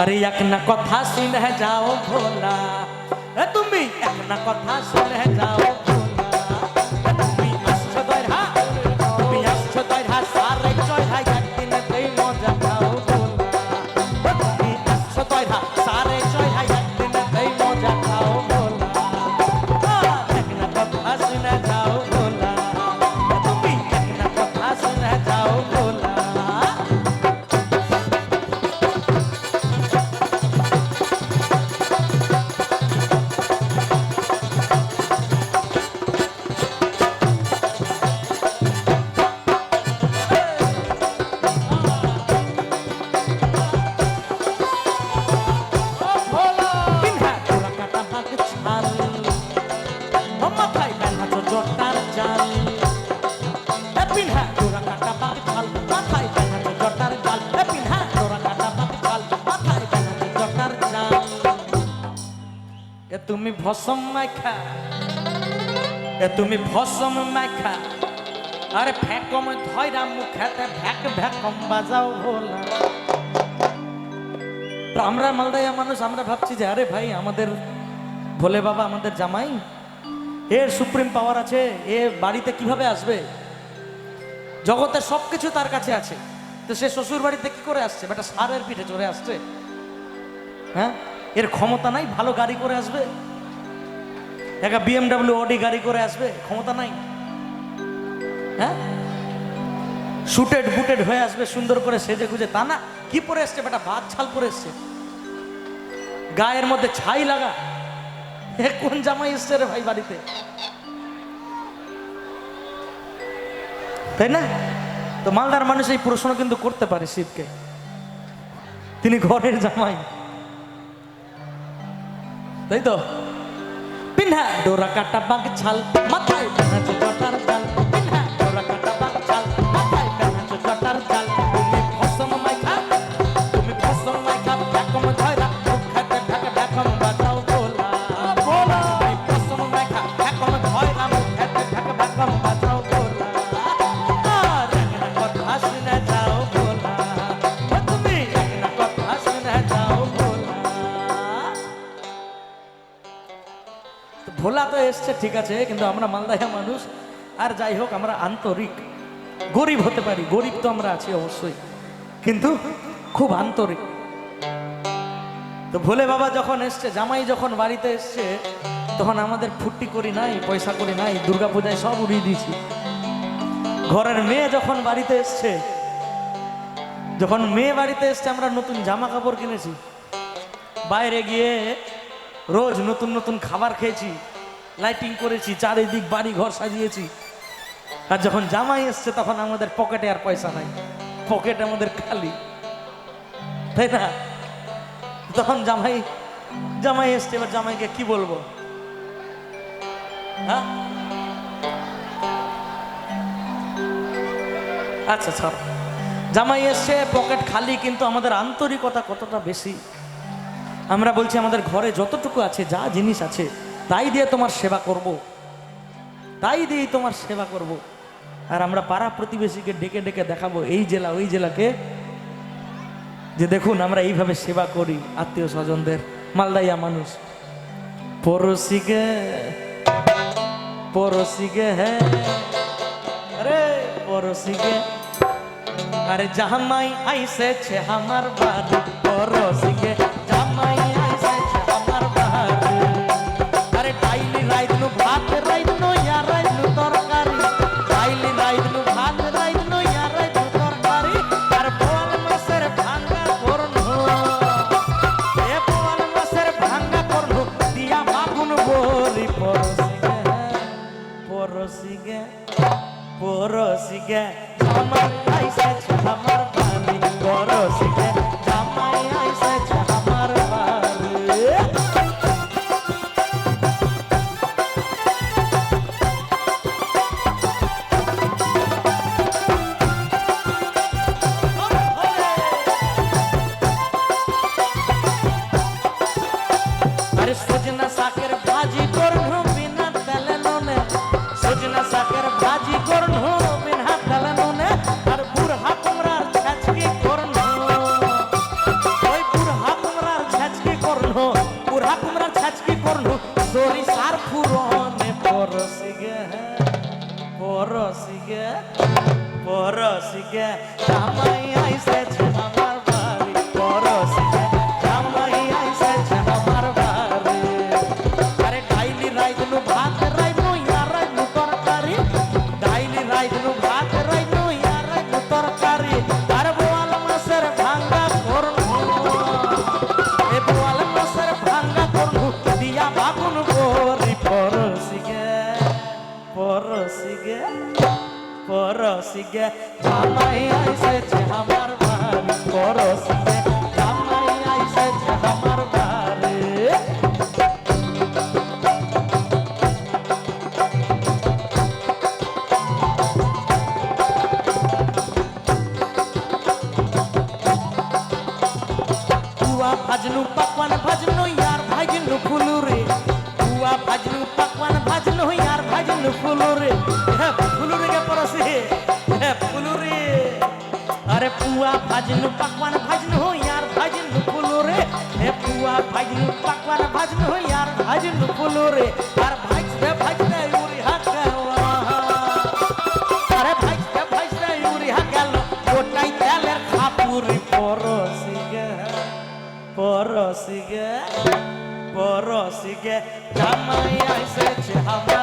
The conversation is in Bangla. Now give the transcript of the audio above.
আরে এক না কথা শুনে যাও ভোলা এ তুমি এক না কথা শুনে যাও এ তুমি ভসম মাখা এ তুমি ভসম মাখা আরে ফ্যাকম ধয়রা মুখাতে ভ্যাক ভ্যাকম বাজাও ভোলা। তো আমরা মালদাইয়া মানুষ, আমরা ভাবছি যে, আরে ভাই, আমাদের ভোলে বাবা, আমাদের জামাই, এর সুপ্রিম পাওয়ার আছে, এ বাড়িতে কীভাবে আসবে? জগতের সব কিছু তার কাছে আছে। তো সে শ্বশুর বাড়িতে কি করে আসছে? বেটা, সারের পিঠে চড়ে আসছে। হ্যাঁ? এর ক্ষমতা নাই, ভালো গাড়ি করে আসবে। একটা বিএমডাব্লিউ অডি গাড়ি করে আসবে, ক্ষমতা নাই। হ্যাঁ? শুটেড বুটেড হয়ে আসবে, সুন্দর করে সেজে গুজে। তা না, কি পরে এসছে বেটা? বাদ ছাল পরে এসছে। গায়ের মধ্যে ছাই লাগা। এ কোন জামাই এসছে রে ভাই বাড়িতে? তাই না? তো মালদার মানুষ এই প্রশ্ন কিন্তু করতে পারে শিবকে। তিনি ঘরের জামাই। তাই তো? পিন্হা, ডোরা কাটা বাঘ ছাল মাথায় এসছে, ঠিক আছে, কিন্তু আমরা মালদায়া মানুষ। আর যাই হোক, আমরা আন্তরিক। গরিব হতে পারি, গরিব তো আমরা আছি অবশ্যই। কিন্তু খুব আন্তরিক। তো ভোলে বাবা যখন এসছে, জামাই যখন বাড়িতে এসছে, তখন আমাদের ফুটি করি নাই, পয়সা করি নাই, দুর্গা পূজায় সব উড়িয়ে দিয়েছি। ঘরের মেয়ে যখন বাড়িতে এসছে, যখন মেয়ে বাড়িতে এসছে, আমরা নতুন জামা কাপড় কিনেছি। বাইরে গিয়ে রোজ নতুন নতুন খাবার খেয়েছি। লাইটিং করেছি, চারিদিক বাড়ি ঘর সাজিয়েছি। আর যখন জামাই এসছে, তখন আমাদের পকেটে আর পয়সা নাই। পকেট আমাদের খালি। তাই না? তখন জামাই জামাই এসছে, এবার জামাইকে কি বলব? হ্যাঁ? আচ্ছা স্যার জামাই এসছে পকেট খালি, কিন্তু আমাদের আন্তরিকতা কতটা বেশি? আমরা বলছি আমাদের ঘরে যতটুকু আছে, যা জিনিস আছে তাই দিয়ে তোমার সেবা করব। তাই দিয়েই তোমার সেবা করব। আর আমরা পাড়া প্রতিবেশীকে ডেকে ডেকে দেখাবো এই জেলা, ওই জেলাকে। যে দেখুন, আমরা এইভাবে সেবা করি আত্মীয় স্বজনদের, মালদাইয়া মানুষ। পড়োশিকে পড়োশিকে হ্যাঁ আরে, পড়োশিকে। আরে জামাই আইসেছে আমার বাড়ি। পরশিকে পরশিকে ராமய গে জামাই আইসেছে আমার বাড়ি। গে জামাই আইসেছে আমার বাড়ি। বুয়া ভাজনু পাকওয়ান ভাজনু ইয়ার ভাজনু ফুলু রে। বুয়া ভাজনু পাকওয়ান ভাজনু ইয়ার ভাজনু ফুলু রে। হ্যাঁ ভাজনু পাকওয়ান, ভাজনু ইয়ার ভাজনু ফুলু রে। হে পুয়া, ভাজনু পাকওয়ান, ভাজনু ইয়ার ভাজনু ফুলু রে। আর ভাজতে ভাজতে উড়ি হাকাওয়া আরে ভাইস্তে ভাইস্তে ইউরিয়া গেল ওটাই তেলের খাপুরি পরশি গে পরশি গে পরশি গে। জামাই আইসেছে আমার